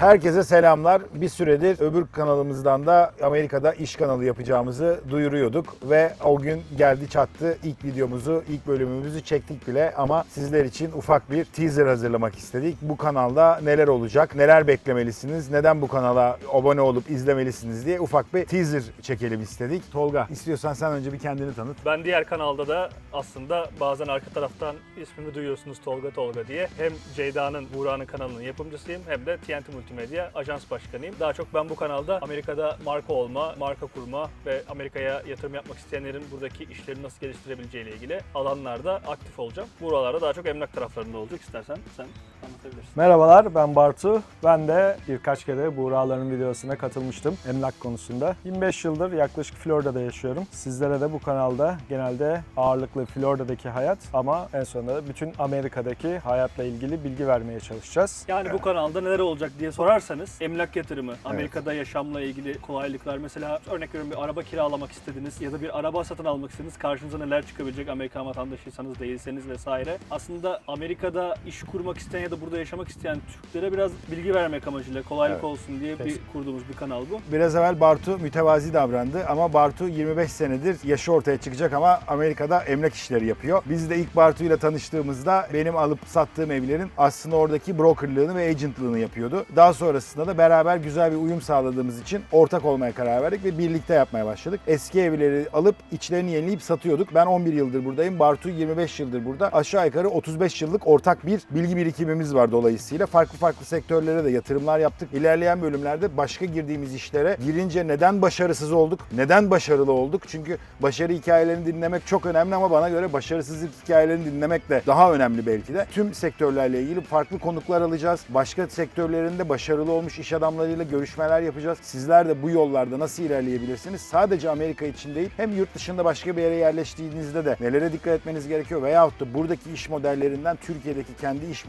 Herkese selamlar. Bir süredir öbür kanalımızdan da Amerika'da iş kanalı yapacağımızı duyuruyorduk ve o gün geldi çattı. İlk videomuzu, ilk bölümümüzü çektik bile ama sizler için ufak bir teaser hazırlamak istedik. Bu kanalda neler olacak, neler beklemelisiniz, neden bu kanala abone olup izlemelisiniz diye ufak bir teaser çekelim istedik. Tolga, istiyorsan sen önce bir kendini tanıt. Ben diğer kanalda da aslında bazen arka taraftan ismimi duyuyorsunuz Tolga Tolga diye. Hem Ceyda'nın, Buğra'nın kanalının yapımcısıyım hem de TNT Multimedya ajans başkanıyım. Daha çok ben bu kanalda Amerika'da marka olma, marka kurma ve Amerika'ya yatırım yapmak isteyenlerin buradaki işleri nasıl geliştirebileceği ile ilgili alanlarda aktif olacağım. Buralarda daha çok emlak taraflarında olacak. İstersen sen anlatabilirsin. Merhabalar ben Bartu. Ben de birkaç kere Buğraların videosuna katılmıştım emlak konusunda. 25 yıldır yaklaşık Florida'da yaşıyorum. Sizlere de bu kanalda genelde ağırlıklı Florida'daki hayat ama en sonunda da bütün Amerika'daki hayatla ilgili bilgi vermeye çalışacağız. Yani bu kanalda neler olacak diye sorarsanız emlak yatırımı, Amerika'da yaşamla ilgili kolaylıklar mesela örnek veriyorum bir araba kiralamak istediniz ya da bir araba satın almak istediniz karşınıza neler çıkabilecek Amerikan vatandaşıysanız değilseniz vesaire. Aslında Amerika'da iş kurmak isteyen ya da burada yaşamak isteyen Türklere biraz bilgi vermek amacıyla kolaylık Evet. olsun diye bir kurduğumuz bir kanal bu. Biraz evvel Bartu mütevazi davrandı ama Bartu 25 senedir yaşı ortaya çıkacak ama Amerika'da emlak işleri yapıyor. Biz de ilk Bartu ile tanıştığımızda benim alıp sattığım evlerin aslında oradaki brokerlığını ve agentlığını yapıyordu. Daha sonrasında da beraber güzel bir uyum sağladığımız için ortak olmaya karar verdik ve birlikte yapmaya başladık. Eski evleri alıp içlerini yenileyip satıyorduk. Ben 11 yıldır buradayım. Bartu 25 yıldır burada. Aşağı yukarı 35 yıllık ortak bir bilgi birikimimiz var dolayısıyla. Farklı farklı sektörlere de yatırımlar yaptık. İlerleyen bölümlerde başka girdiğimiz işlere girince neden başarısız olduk? Neden başarılı olduk? Çünkü başarı hikayelerini dinlemek çok önemli ama bana göre başarısızlık hikayelerini dinlemek de daha önemli belki de. Tüm sektörlerle ilgili farklı konuklar alacağız. Başka sektörlerinde başarılı olmuş iş adamlarıyla görüşmeler yapacağız. Sizler de bu yollarda nasıl ilerleyebilirsiniz? Sadece Amerika için değil, hem yurt dışında başka bir yere yerleştiğinizde de nelere dikkat etmeniz gerekiyor veyahut da buradaki iş modellerinden Türkiye'deki kendi iş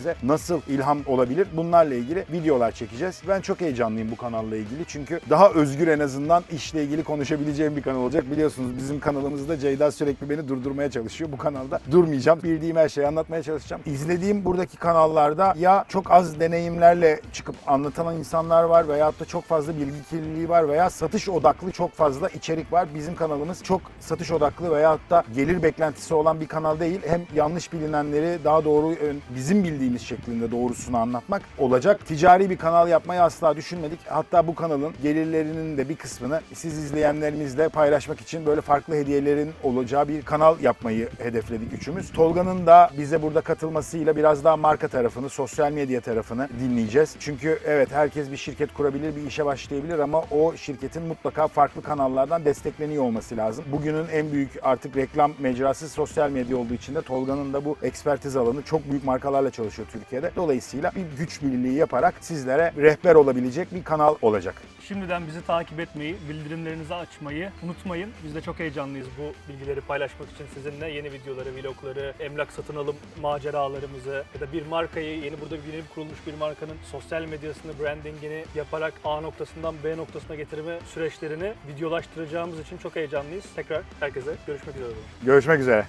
modellerinize nasıl ilham olabilir? Bunlarla ilgili videolar çekeceğiz. Ben çok heyecanlıyım bu kanalla ilgili çünkü daha özgür en azından işle ilgili konuşabileceğim bir kanal olacak. Biliyorsunuz bizim kanalımızda Ceyda sürekli beni durdurmaya çalışıyor. Bu kanalda durmayacağım. Bildiğim her şeyi anlatmaya çalışacağım. İzlediğim buradaki kanallarda ya çok az deneyimlerle çıkıp anlatan insanlar var veyahut da çok fazla bilgi kirliliği var veya satış odaklı çok fazla içerik var. Bizim kanalımız çok satış odaklı veyahut da gelir beklentisi olan bir kanal değil. Hem yanlış bilinenleri daha doğru bizim bildiğimiz şeklinde doğrusunu anlatmak olacak. Ticari bir kanal yapmayı asla düşünmedik. Hatta bu kanalın gelirlerinin de bir kısmını siz izleyenlerimizle paylaşmak için böyle farklı hediyelerin olacağı bir kanal yapmayı hedefledik üçümüz. Tolga'nın da bize burada katılmasıyla biraz daha marka tarafını, sosyal medya tarafını dinleyeceğiz. Çünkü evet herkes bir şirket kurabilir, bir işe başlayabilir ama o şirketin mutlaka farklı kanallardan destekleniyor olması lazım. Bugünün en büyük artık reklam mecrası sosyal medya olduğu için de Tolga'nın da bu ekspertiz alanı çok büyük markalarla çalışıyor Türkiye'de. Dolayısıyla bir güç birliği yaparak sizlere rehber olabilecek bir kanal olacak. Şimdiden bizi takip etmeyi, bildirimlerinizi açmayı unutmayın. Biz de çok heyecanlıyız bu bilgileri paylaşmak için sizinle. Yeni videoları, vlogları, emlak satın alım maceralarımızı ya da bir markayı, yeni burada yeni kurulmuş bir markanın sosyal medyasını, brandingini yaparak A noktasından B noktasına getirme süreçlerini videolaştıracağımız için çok heyecanlıyız. Tekrar herkese görüşmek üzere. Görüşmek üzere.